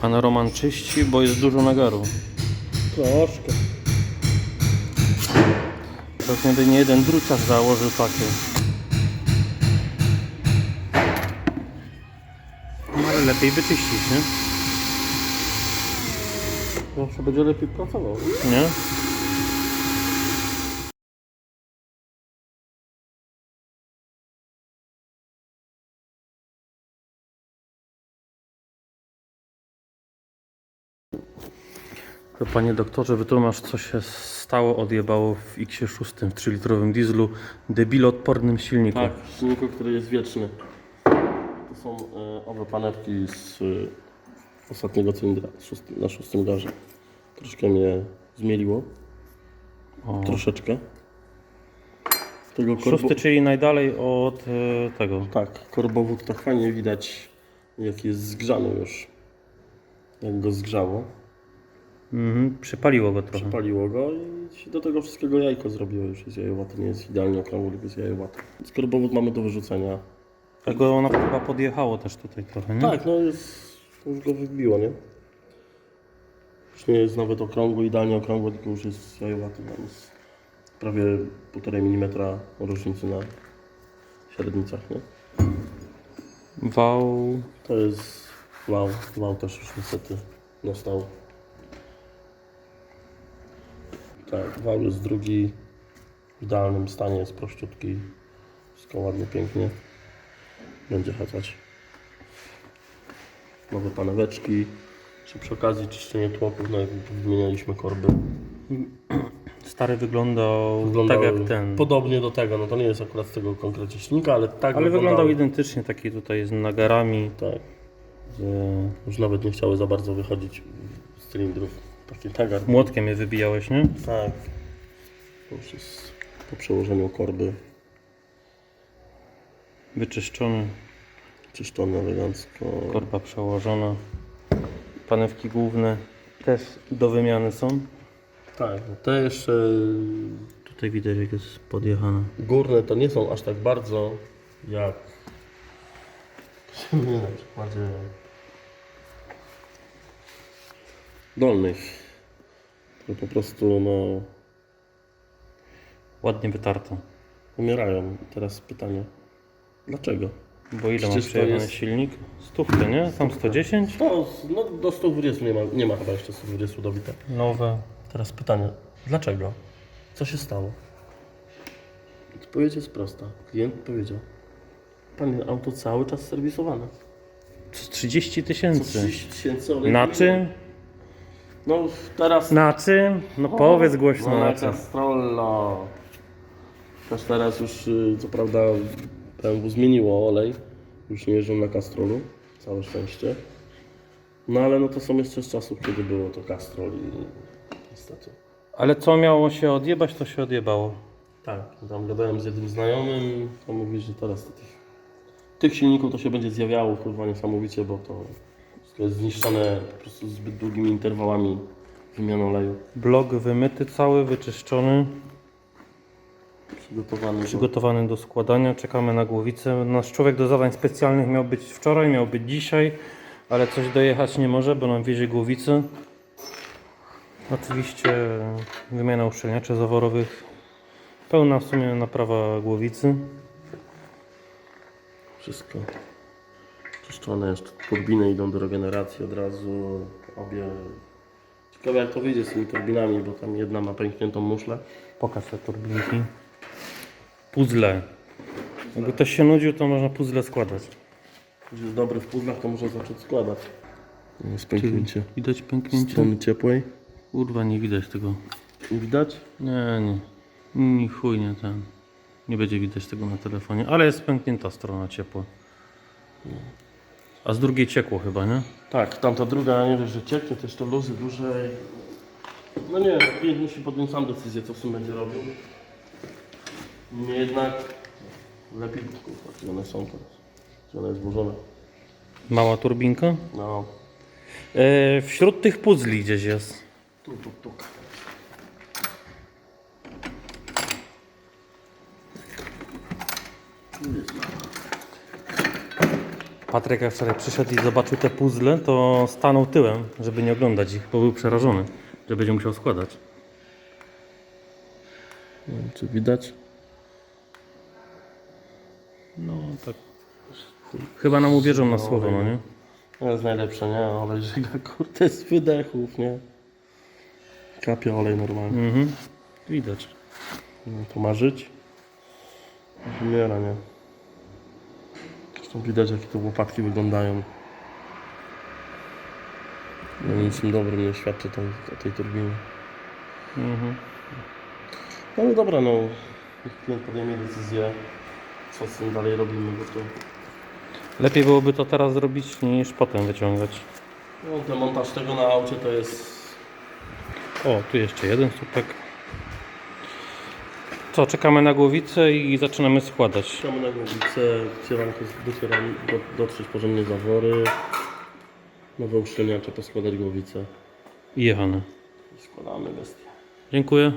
Pan Roman czyści, bo jest dużo nagaru. Troszkę. Pewnie by nie jeden druciarz założył takie. No ale lepiej wyczyścić, nie? Zawsze będzie lepiej pracował. Nie? Panie doktorze, wytłumacz co się stało, odjebało w X6 w 3-litrowym dieslu debiloodpornym silniku. Tak, w silniku, który jest wieczny. To są e, owe panewki z e, ostatniego cylindra z szóstym, na szóstym garze. Troszkę mnie zmieliło. O. Troszeczkę. Tego korbo... Szósty, czyli najdalej od e, tego. Tak, korbowód tak fajnie widać, jak jest zgrzany już. Jak go zgrzało. Mhm, przypaliło go trochę. Przypaliło go i się do tego wszystkiego jajko zrobiło. Już jest jajowaty, nie jest idealnie okrągły, tylko jest korbowód mamy do wyrzucenia. Tego ona chyba podjechało też tutaj trochę, nie? Tak, no jest, już go wybiło, nie? Już nie jest nawet okrągły, idealnie okrągły, tylko już jest jajowaty. Tam jest prawie 1,5 mm różnicy na średnicach, nie? Wał To jest wał, wał też już niestety dostał. Tak, jest drugi w idealnym stanie, jest prościutki, wszystko ładnie, pięknie. Będzie hatać. Nowe paneweczki. Czy przy okazji czyszczenie tłoków, no jak wymienialiśmy korby. stary wyglądał, Wyglądał tak jak ten. Podobnie do tego, no to nie jest akurat z tego konkretnie silnika, ale tak Ale wyglądał wyglądał. identycznie, taki tutaj z nagarami. Tak. Że już nawet nie chciały za bardzo wychodzić z cylindrów. Taki tagar. Młotkiem je wybijałeś, nie? Tak. To już jest po przełożeniu korby Wyczyszczony, czyszczony elegancko. korba przełożona. Panewki główne też do wymiany są. Tak, no te jeszcze Tutaj widać jak jest podjechana. górne to nie są aż tak bardzo jak nie na przykładzie dolnych. To po prostu no Ładnie wytarta. umierają. Teraz pytanie. Dlaczego? Bo ile ma Przecież to przejechany jest- silnik? Stówkę, nie? Tam 110? To z- no, do 120 nie ma, nie ma chyba jeszcze 120 dobite. Nowe. Teraz pytanie, dlaczego? Co się stało? Odpowiedź jest prosta. Klient powiedział, panie, auto cały czas serwisowane. Co 30 Co tysięcy. 30 tysięcy Na czym? No teraz... Na czym? No powiedz głośno no, na na czym. Castrollo. Też teraz już, y, co prawda, BMW zmieniło olej. Już nie jeżdżą na Castrolu. Całe szczęście. No ale no to są jeszcze z czasów, kiedy było to Castrol i niestety. Ale co miało się odjebać, to się odjebało. Tak, tam gadałem z jednym znajomym, on mówi, że teraz to tych, tych silników to się będzie zjawiało kurwa niesamowicie, bo to wszystko jest zniszczone po prostu zbyt długimi interwałami wymianą oleju. Blok wymyty cały, wyczyszczony, Przygotowany. do- przygotowany do składania. Czekamy na głowicę. Nasz człowiek do zadań specjalnych miał być wczoraj, miał być dzisiaj, ale coś dojechać nie może, bo nam wiezie głowicę. Oczywiście wymiana uszczelniaczy zaworowych. Pełna w sumie naprawa głowicy. Wszystko czyszczone, jeszcze turbiny idą do regeneracji od razu, obie. Ciekawe jak to wyjdzie z tymi turbinami, bo tam jedna ma pękniętą muszlę. Pokaż te turbinki. Puzzle. Jakby ktoś się nudził, to można puzzle składać. Jeśli jest dobry w puzzlach, to może zacząć składać. Jest pęknięcie. Widać pęknięcie? Strony ciepłej. Kurwa, nie widać tego. Nie widać? Nie, nie. Ni chuj nie ten. Nie będzie widać tego na telefonie, ale jest pęknięta strona ciepła. A z drugiej ciekło chyba, nie? Tak, tamta druga, nie wiesz, że cieknie, też to luzy duże. i- No nie, klient musi podjąć sam decyzję, co w tym będzie robił. Niemniej jednak lepiej, kurwa, gdzie one są teraz. Gdzie ona jest włożona. Mała turbinka. No, E, wśród tych puzli gdzieś jest. tu, tu, tu. Tu jest. Patryk jak wczoraj przyszedł i zobaczył te puzzle, to stanął tyłem, żeby nie oglądać ich, bo był przerażony, że będzie musiał składać. Nie wiem, czy widać? No tak. Chyba nam uwierzą na słowo, no nie? To jest najlepsze, nie? Olej żyga, kurde, z wydechów, nie? Kapie olej normalnie. Mhm. Widać. No, to ma żyć. Wymiera, nie? Widać, jakie te łopatki wyglądają. No niczym dobrym nie świadczy tej, o tej turbinie. Mhm. No ale dobra, no. Klient podejmie decyzję, co z tym dalej robimy, bo to... Lepiej byłoby to teraz zrobić niż potem wyciągać. No, demontaż tego na aucie to jest... O, tu jeszcze jeden słupek. Co, czekamy na głowicę i zaczynamy składać. Czekamy na głowicę, cieranko docieram, do, dotrzeć porządnie zawory. Nowe uszczelniacze, poskładać głowicę. I jechane. I składamy bestię. Dziękuję.